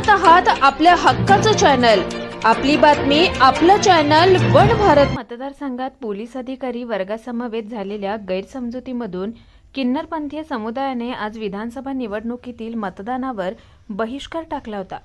पाहत आहात आपल्या हक्काचं चॅनल. आपली बातमी आपलं चॅनल वन भारत. मतदारसंघात पोलीस अधिकारी वर्गासमवेत झालेल्या गैरसमजुतीमधून किन्नरपंथीय समुदायाने आज विधानसभा निवडणुकीतील मतदानावर बहिष्कार टाकला होता.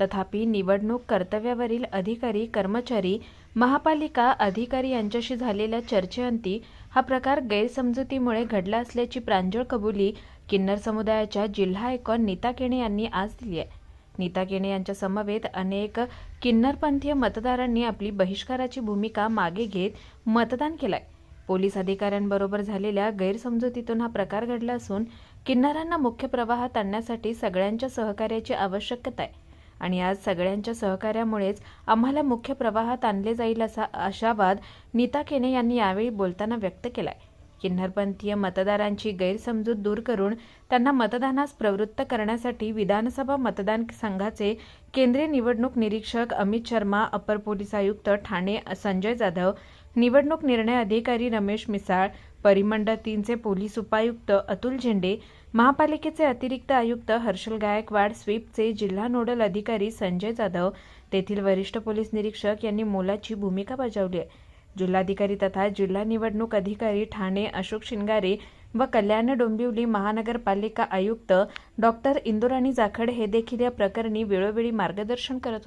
तथापि निवडणूक कर्तव्यावरील अधिकारी कर्मचारी महापालिका अधिकारी यांच्याशी झालेल्या चर्चेअंती हा प्रकार गैरसमजुतीमुळे घडला असल्याची प्रांजळ कबुली किन्नर समुदायाच्या जिल्हा आयकॉन नीता केणे यांनी आज दिली आहे. नीता केणे यांच्या समवेत अनेक किन्नरपंथीय मतदारांनी आपली बहिष्काराची भूमिका मागे घेत मतदान केलंय. पोलीस अधिकाऱ्यांबरोबर झालेल्या गैरसमजुतीतून हा प्रकार घडला असून किन्नरांना मुख्य प्रवाहात आणण्यासाठी सगळ्यांच्या सहकार्याची आवश्यकता आहे. आणि आज सगळ्यांच्या सहकार्यामुळेच आम्हाला मुख्य प्रवाहात आणले जाईल असा आशावाद नीता केने यांनी यावेळी बोलताना व्यक्त केलाय. किन्नरपंथीय मतदारांची गैरसमजूत दूर करून त्यांना मतदानास प्रवृत्त करण्यासाठी विधानसभा मतदान संघाचे केंद्रीय निवडणूक निरीक्षक अमित शर्मा अपर पोलीस आयुक्त ठाणे संजय जाधव निवडणूक निर्णय अधिकारी रमेश मिसाळ परिमंडळ तीनचे पोलीस उपायुक्त अतुल झेंडे महापालिकेचे अतिरिक्त आयुक्त हर्षल गायकवाड स्वीपचे जिल्हा नोडल अधिकारी संजय जाधव तेथील वरिष्ठ पोलीस निरीक्षक यांनी मोलाची भूमिका बजावली आहे. जिल्हाधिकारी तथा जिल्हा निवडणूक अधिकारी ठाणे अशोक शिंगारे व कल्याण डोंबिवली महानगरपालिका आयुक्त डॉक्टर इंदुराणी जाखड हे देखील या प्रकरणी वेळोवेळी मार्गदर्शन करत होते.